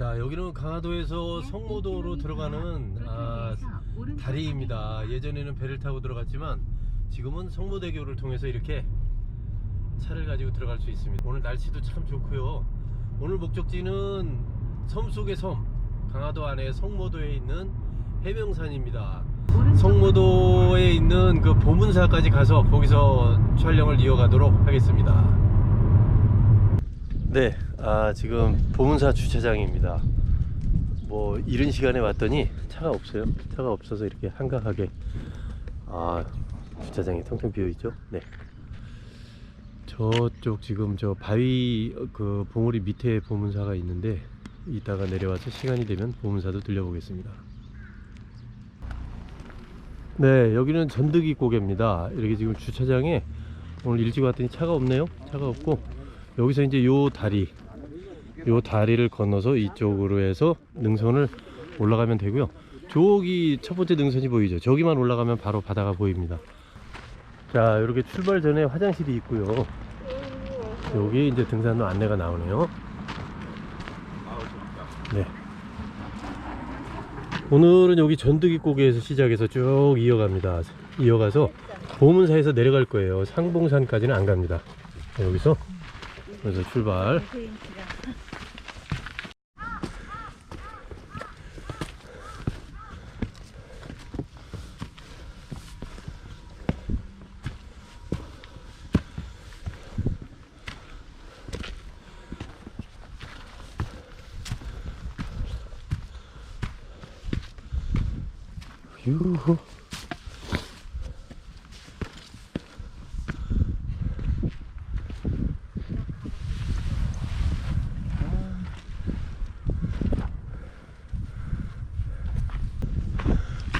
자 여기는 강화도에서 성모도로 들어가는 아, 다리입니다. 예전에는 배를 타고 들어갔지만 지금은 성모대교를 통해서 이렇게 차를 가지고 들어갈 수 있습니다. 오늘 날씨도 참 좋고요. 오늘 목적지는 섬 속의 섬 강화도 안에 성모도에 있는 해명산입니다. 성모도에 있는 그 보문사까지 가서 거기서 촬영을 이어가도록 하겠습니다. 네, 아 지금 보문사 주차장입니다. 뭐 이른 시간에 왔더니 차가 없어요. 차가 없어서 이렇게 한가하게 아 주차장이 텅텅 비어 있죠. 네. 저쪽 지금 저 바위 어, 그 봉우리 밑에 보문사가 있는데 이따가 내려와서 시간이 되면 보문사도 들려보겠습니다. 네, 여기는 전득이 고개입니다. 이렇게 지금 주차장에 오늘 일찍 왔더니 차가 없네요. 차가 없고 여기서 이제 요 다리, 요 다리를 건너서 이쪽으로 해서 능선을 올라가면 되고요. 저기 첫 번째 능선이 보이죠. 저기만 올라가면 바로 바다가 보입니다. 자, 이렇게 출발 전에 화장실이 있고요. 여기 이제 등산로 안내가 나오네요. 네. 오늘은 여기 전득이 고개에서 시작해서 쭉 이어갑니다. 이어가서 보문사에서 내려갈 거예요. 상봉산까지는 안 갑니다. 자, 여기서 그래서 출발. 유후.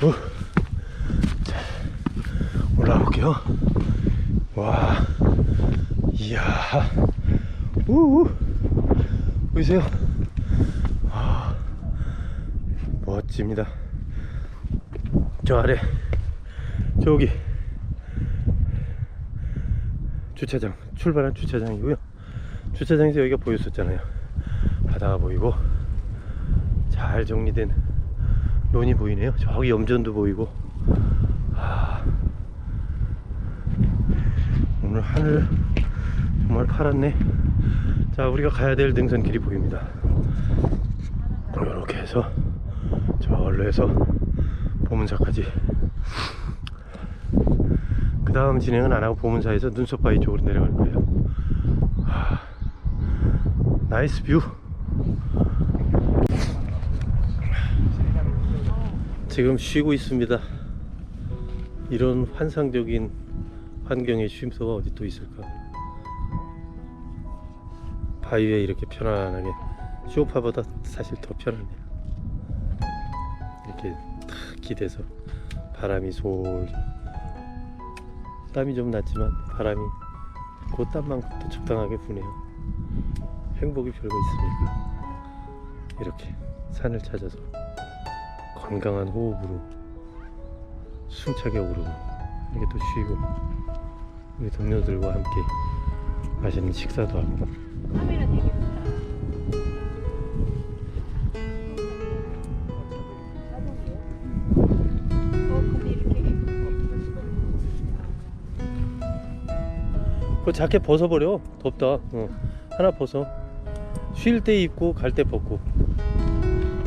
어. 자, 올라올게요. 와, 이야, 우우, 보이세요? 아, 멋집니다. 저 아래, 저기 주차장, 출발한 주차장이고요. 주차장에서 여기가 보였었잖아요. 바다가 보이고 잘 정리된 논이 보이네요. 저기 염전도 보이고. 아, 오늘 하늘 정말 파랗네. 자, 우리가 가야 될 능선 길이 보입니다. 이렇게 해서 저걸로 해서 보문사까지. 그 다음 진행은 안 하고 보문사에서 눈썹바위 쪽으로 내려갈 거예요. 아, 나이스 뷰. 지금 쉬고 있습니다. 이런 환상적인 환경의 쉼터가 어디 또 있을까? 바위에 이렇게 편안하게 쇼파보다 사실 더 편하네요. 이렇게 탁 기대서 바람이 솔 땀이 좀 났지만 바람이 그 땀만큼도 적당하게 부네요. 행복이 별거 있습니까? 이렇게 산을 찾아서 건강한 호흡으로 숨차게 오르고 이렇게 또 쉬고 우리 동료들과 함께 맛있는 식사도 하고 그 자켓 벗어버려. 덥다. 어. 하나 벗어. 쉴 때 입고 갈 때 벗고.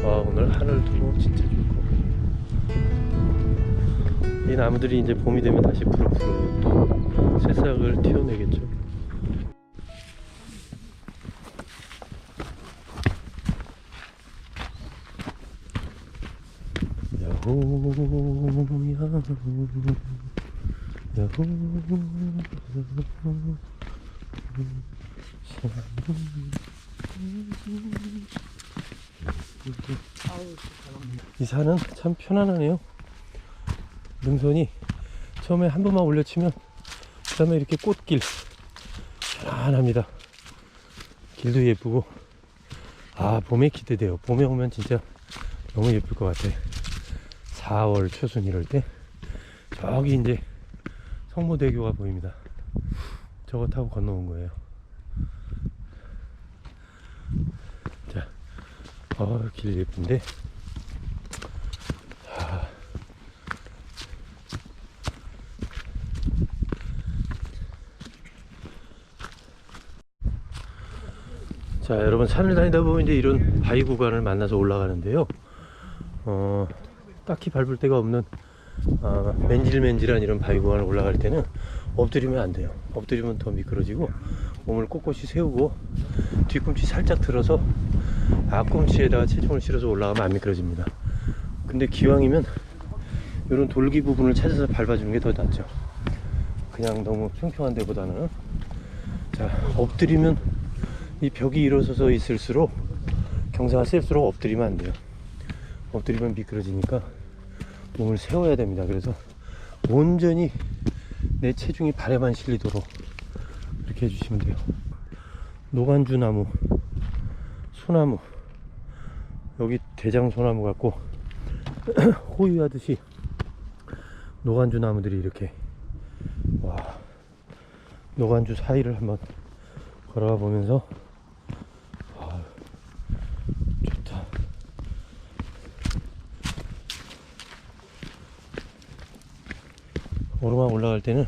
와 오늘 하늘도 진짜 좋고. 이 나무들이 이제 봄이 되면 다시 푸르푸르 또 새싹을 야호 야호 야호 이 산은 참 편안하네요. 능선이 처음에 한 번만 올려치면 그 다음에 이렇게 꽃길 편안합니다. 길도 예쁘고 아 봄에 기대돼요. 봄에 오면 진짜 너무 예쁠 것 같아. 4월 초순 이럴 때 저기 이제 성모대교가 보입니다. 저거 타고 건너온 거예요. 자, 아, 길 예쁜데. 아. 자, 여러분 산을 다니다 보면 이제 이런 바위 구간을 만나서 올라가는데요. 어, 딱히 밟을 데가 없는 아, 맨질맨질한 이런 바위 구간을 올라갈 때는 엎드리면 안 돼요. 엎드리면 더 미끄러지고 몸을 꼿꼿이 세우고 뒤꿈치 살짝 들어서 앞꿈치에다가 체중을 실어서 올라가면 안 미끄러집니다. 근데 기왕이면 이런 돌기 부분을 찾아서 밟아주는 게 더 낫죠. 그냥 너무 평평한 데보다는 자 엎드리면 이 벽이 일어서서 있을수록 경사가 셀수록 엎드리면 안 돼요. 엎드리면 미끄러지니까 몸을 세워야 됩니다. 그래서 온전히 내 체중이 발에만 실리도록 이렇게 해주시면 돼요. 노간주 나무, 소나무, 여기 대장 소나무 같고 호유하듯이 노간주 나무들이 이렇게 와 노간주 사이를 한번 걸어가 보면서 아, 좋다. 오르막 올라갈 때는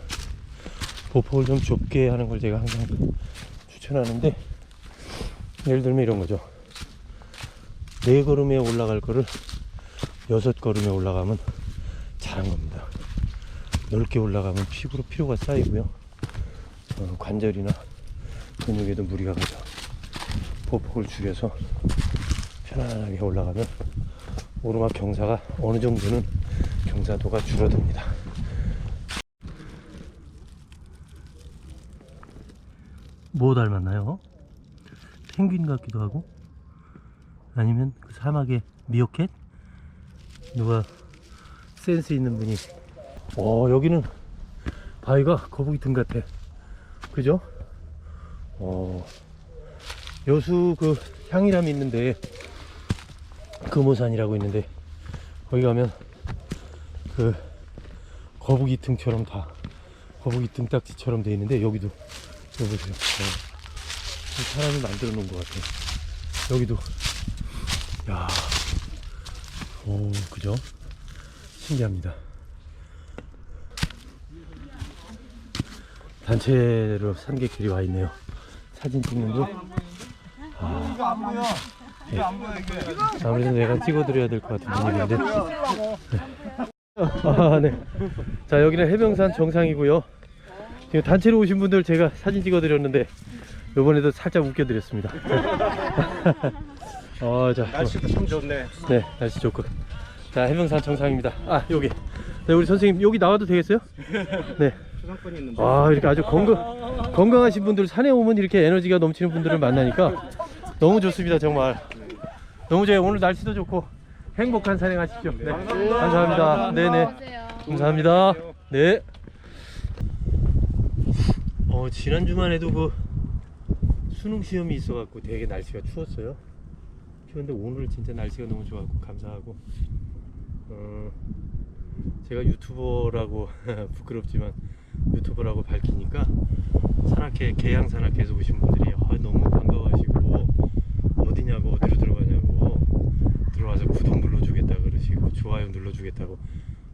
보폭을 좀 좁게 하는 걸 제가 항상 추천하는데 예를 들면 이런 거죠. 네 걸음에 올라갈 거를 여섯 걸음에 올라가면 잘한 겁니다. 넓게 올라가면 피부로 피로가 쌓이고요. 어, 관절이나 근육에도 무리가 가죠. 보폭을 줄여서 편안하게 올라가면 오르막 경사가 어느 정도는 경사도가 줄어듭니다. 뭐 닮았나요? 펭귄 같기도 하고 아니면 그 사막의 미어캣? 누가 센스 있는 분이 어 여기는 바위가 거북이 등 같아 그죠? 어 여수 그 향이람이 있는데 금오산이라고 있는데 거기 가면 그 거북이 등처럼 다 거북이 등딱지처럼 돼 있는데 여기도 여기 보세요 어. 이 사람이 만들어 놓은 것 같아 여기도 야, 오, 그죠? 신기합니다. 단체로 산객들이 와 있네요. 사진 찍는 중. 아, 이거 안 보여. 이거 안 보여 이게. 아무래도 내가 찍어드려야 될 것 같은 분위기인데. 아, 네. 자, 여기는 해병산 정상이고요. 지금 단체로 오신 분들 제가 사진 찍어드렸는데, 이번에도 살짝 웃겨드렸습니다. 어, 자. 날씨도 참 좋네. 네, 날씨 좋고. 자, 해명산 정상입니다. 아, 여기. 네, 우리 선생님, 여기 나와도 되겠어요? 네. 초상권이 있는데. 아, 이렇게 아주 건강, 건강하신 분들, 산에 오면 이렇게 에너지가 넘치는 분들을 만나니까 너무 좋습니다, 정말. 너무 좋아요. 오늘 날씨도 좋고 행복한 산행 하십시오. 네. 감사합니다. 네네. 감사합니다. 네. 어, 지난 주만 해도 그 수능 시험이 있어갖고 되게 날씨가 추웠어요. 추운데 오늘 진짜 날씨가 너무 좋았고 감사하고. 어, 제가 유튜버라고 부끄럽지만 유튜버라고 밝히니까 산악회 계양 산악회에서 오신 분들이 아, 너무 반가워하시고 어디냐고 어디로 들어가냐고 들어와서 구독 눌러주겠다 그러시고 좋아요 눌러주겠다고.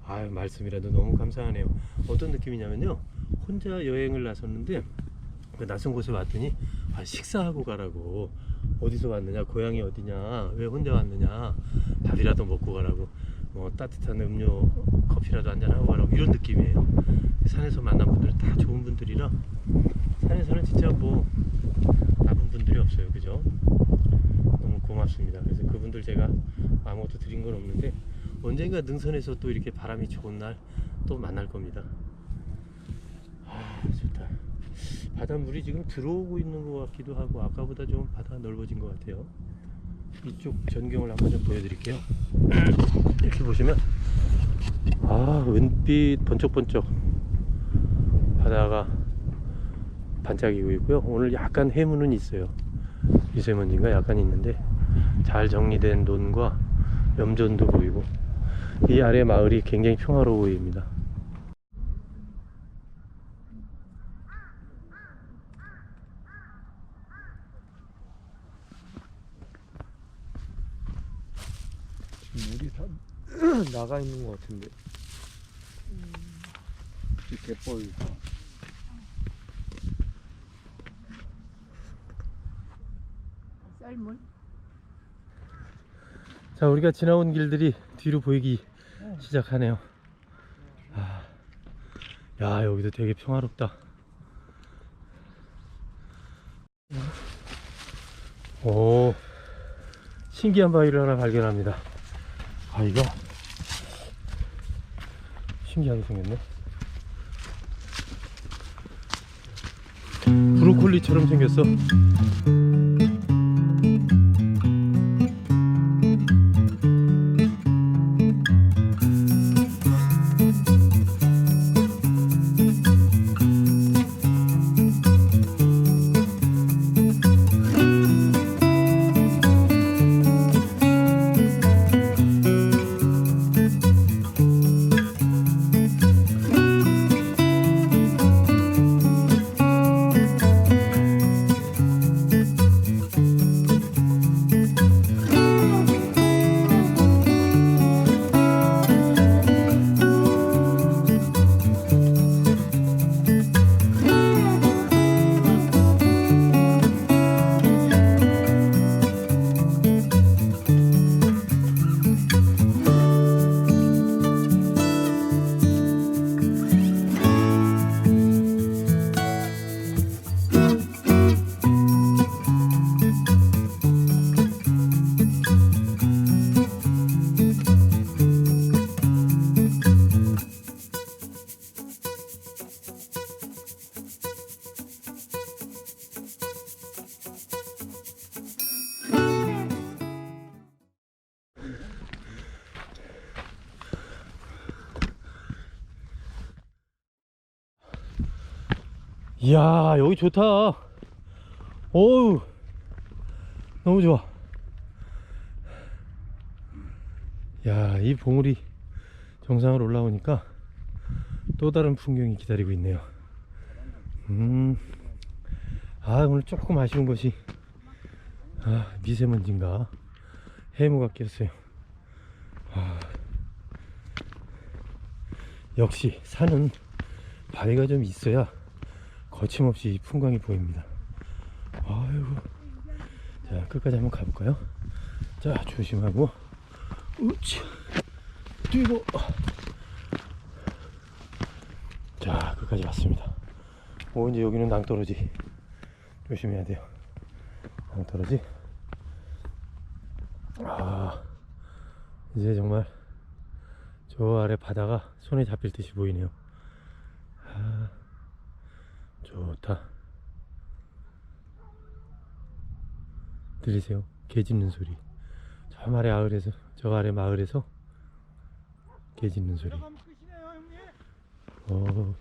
아 말씀이라도 너무 감사하네요. 어떤 느낌이냐면요 혼자 여행을 나섰는데 그 낯선 곳에 왔더니 아, 식사하고 가라고. 어디서 왔느냐? 고향이 어디냐? 왜 혼자 왔느냐? 밥이라도 먹고 가라고. 뭐 따뜻한 음료 커피라도 한잔 하고 가라고. 이런 느낌이에요. 산에서 만난 분들 다 좋은 분들이라 산에서는 진짜 뭐 나쁜 분들이 없어요. 그죠? 너무 고맙습니다. 그래서 그분들 제가 아무것도 드린 건 없는데 언젠가 능선에서 또 이렇게 바람이 좋은 날 또 만날 겁니다 아 좋다 바닷물이 지금 들어오고 있는 것 같기도 하고 아까보다 좀 바다가 넓어진 것 같아요. 이쪽 전경을 한번 좀 보여드릴게요. 이렇게 보시면 아 은빛 번쩍번쩍 바다가 반짝이고 있고요. 오늘 약간 해무는 있어요. 미세먼지가 약간 있는데 잘 정리된 논과 염전도 보이고 이 아래 마을이 굉장히 평화로워 보입니다 물이 다 나가 있는 것 같은데. 이 갯벌. 썰물. 자 우리가 지나온 길들이 뒤로 보이기 시작하네요 아, 야 여기도 되게 평화롭다 오 신기한 바위를 하나 발견합니다 바위가 신기하게 생겼네. 브로콜리처럼 생겼어 이야 여기 좋다. 어우 너무 좋아. 야이 봉우리 정상으로 올라오니까 또 다른 풍경이 기다리고 있네요. 음아 오늘 조금 아쉬운 것이 아 미세먼지인가? 해무가 꼈어요. 아, 역시 산은 바위가 좀 있어야 거침없이 이 풍광이 보입니다. 아이고. 자, 끝까지 한번 가볼까요? 자, 조심하고. 우치. 뛰고. 자, 끝까지 왔습니다. 오, 이제 여기는 낭떠러지. 조심해야 돼요. 낭떠러지. 아, 이제 정말 저 아래 바다가 손에 잡힐 듯이 보이네요. 아. 좋다. 들리세요? 개 짖는 소리. 저 아래 아을에서, 저 아래 마을에서 개 짖는 소리. 어.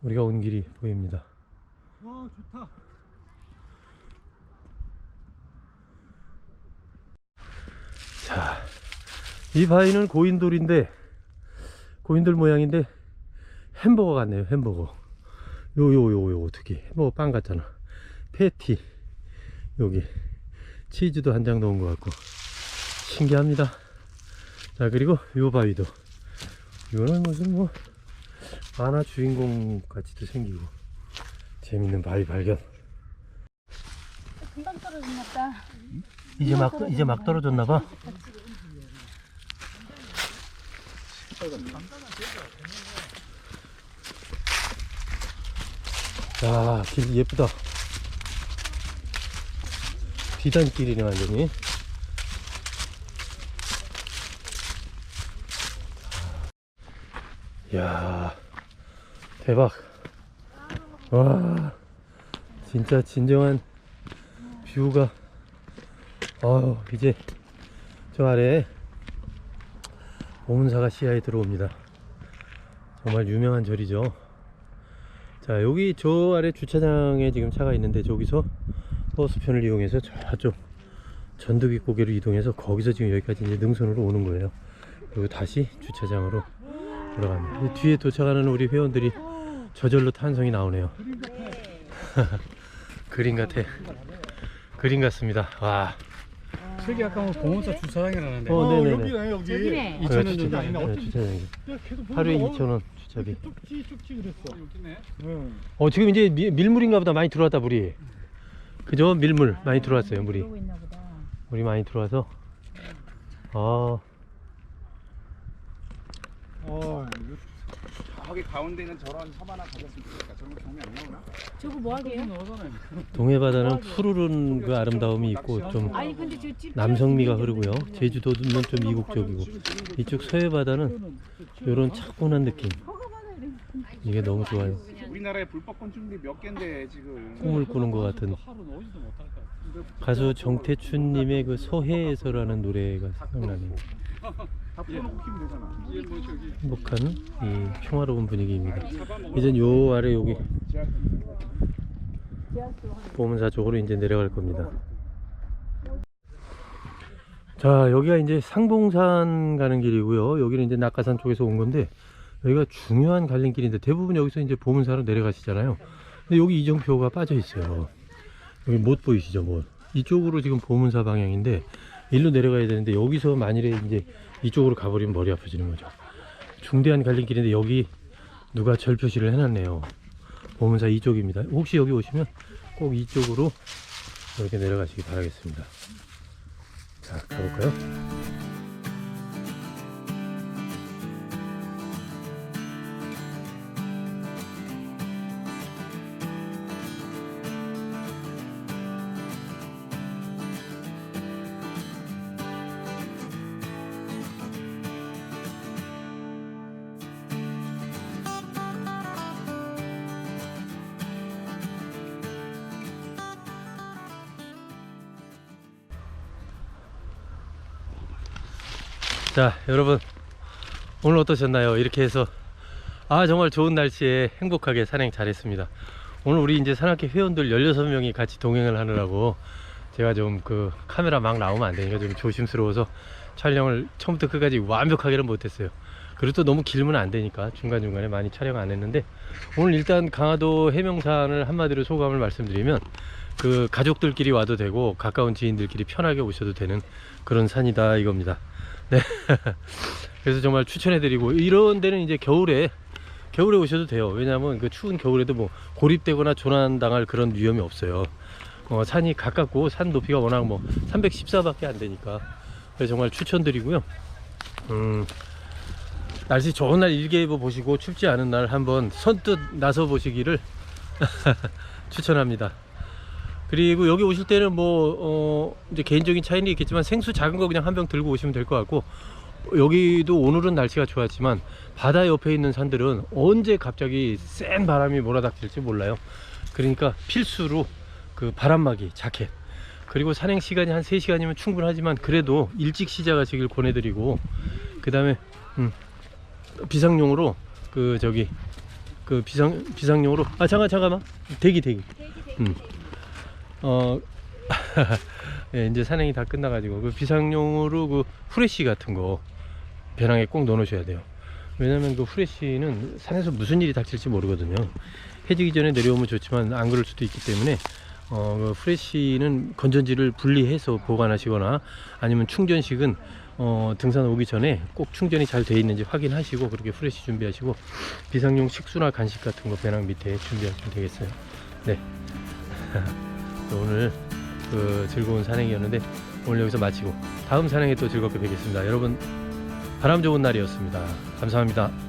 우리가 온 길이 보입니다. 와 좋다. 자, 이 바위는 고인돌인데, 고인돌 모양인데, 햄버거 같네요, 햄버거. 요, 요, 요, 요, 어떻게. 햄버거 빵 같잖아. 패티. 여기. 치즈도 한 장 넣은 것 같고. 신기합니다. 자, 그리고 요 바위도. 이거는 무슨 뭐, 만화 주인공 같이도 생기고. 재밌는 바위 발견. 금방 떨어졌나 보다. 이제 막, 이제 막 떨어졌나 봐. 야, 길 예쁘다. 비단길이네, 완전히. 야 대박. 와, 진짜 진정한 뷰가 아유 이제 저 아래 오문사가 시야에 들어옵니다 정말 유명한 절이죠 자 여기 저 아래 주차장에 지금 차가 있는데 저기서 버스편을 이용해서 저쪽 전두기 고개로 이동해서 거기서 지금 여기까지 이제 능선으로 오는 거예요 그리고 다시 주차장으로 들어갑니다 이 뒤에 도착하는 우리 회원들이 저절로 탄성이 나오네요. 그림 같아. 그림 같습니다. 와. 저기 아까 뭐 봉원사 주차장이라는데. 어, 네네네. 여기네 여기. 여기네. 2천 원 네, 정도 아니나? 네, 주차장이. 계속 하루에 보니까 2,000원 주차비. 쭉지 쭉지 그랬어. 여기네. 응. 어, 지금 이제 미- 밀물인가 보다 많이 들어왔다, 물이. 그죠? 밀물 많이 들어왔어요, 물이. 그러고 있나 보다. 물이 많이 들어와서. 아, 어, 이거 저기 가운데는 저런 섬 하나 가졌으면 좋겠다. 저런 거 경매 안 나오나? 저거 뭐 하게요? 동해 바다는 푸르른 그 아름다움이 있고 좀 아니 근데 저 집. 남성미가 흐르고요. 제주도는 좀 이국적이고 이쪽 서해 바다는 이런 차분한 느낌. 이게 너무 좋아요. 우리나라에 불법 건축물이 몇 개인데 지금 꿈을 꾸는 것 같은. 가수 정태춘님의 그 서해에서라는 노래가 생각나네요. 다 풀어놓고 키면 되잖아. 이게 뭐 저기 행복한 이 평화로운 분위기입니다. 이젠 요 아래 여기 보문사 쪽으로 이제 내려갈 겁니다. 자 여기가 이제 상봉산 가는 길이고요. 여기는 이제 낙가산 쪽에서 온 건데 여기가 중요한 갈림길인데 대부분 여기서 이제 보문사로 내려가시잖아요. 근데 여기 이정표가 빠져 있어요. 여기 못 보이시죠, 못. 이쪽으로 지금 보문사 방향인데 일로 내려가야 되는데 여기서 만일에 이제 이쪽으로 가버리면 머리 아파지는 거죠. 중대한 갈림길인데 여기 누가 절 표시를 해놨네요. 보문사 이쪽입니다. 혹시 여기 오시면 꼭 이쪽으로 이렇게 내려가시기 바라겠습니다. 자, 가볼까요? 자, 여러분 오늘 어떠셨나요? 이렇게 해서 아 정말 좋은 날씨에 행복하게 산행 잘했습니다. 오늘 우리 이제 산악회 회원들 16명이 같이 동행을 하느라고 제가 좀 그 카메라 막 나오면 안 되니까 좀 조심스러워서 촬영을 처음부터 끝까지 완벽하게는 못했어요. 그리고 또 너무 길면 안 되니까 중간중간에 많이 촬영 안 했는데 오늘 일단 강화도 해명산을 한마디로 소감을 말씀드리면 그 가족들끼리 와도 되고 가까운 지인들끼리 편하게 오셔도 되는 그런 산이다 이겁니다. 네. 그래서 정말 추천해드리고 이런 데는 이제 겨울에 겨울에 오셔도 돼요. 왜냐하면 그 추운 겨울에도 뭐 고립되거나 조난당할 그런 위험이 없어요. 어, 산이 가깝고 산 높이가 워낙 뭐 314밖에 안 되니까 그래서 정말 추천드리고요. 음, 날씨 좋은 날 일기예보 보시고 춥지 않은 날 한번 선뜻 나서 보시기를 추천합니다. 그리고 여기 오실 때는 뭐 어, 이제 개인적인 차이는 있겠지만 생수 작은 거 그냥 한 병 들고 오시면 될 것 같고 여기도 오늘은 날씨가 좋았지만 바다 옆에 있는 산들은 언제 갑자기 센 바람이 몰아닥칠지 몰라요. 그러니까 필수로 그 바람막이 자켓 그리고 산행 시간이 한 3시간이면 충분하지만 그래도 일찍 시작하시길 권해드리고 그 다음에 음, 비상용으로 그 저기 그 비상 비상용으로 아 잠깐 잠깐만 대기 대기 음. 어 예, 이제 산행이 다 끝나가지고 그 비상용으로 그 후레쉬 같은 거 배낭에 꼭 넣어놓으셔야 돼요. 왜냐면 그 후레쉬는 산에서 무슨 일이 닥칠지 모르거든요. 해지기 전에 내려오면 좋지만 안 그럴 수도 있기 때문에 어, 그 후레쉬는 건전지를 분리해서 보관하시거나 아니면 충전식은 어, 등산 오기 전에 꼭 충전이 잘돼 있는지 확인하시고 그렇게 후레쉬 준비하시고 비상용 식수나 간식 같은 거 배낭 밑에 준비하시면 되겠어요. 네. 오늘 그 즐거운 산행이었는데 오늘 여기서 마치고 다음 산행에 또 즐겁게 뵙겠습니다. 여러분 바람 좋은 날이었습니다. 감사합니다.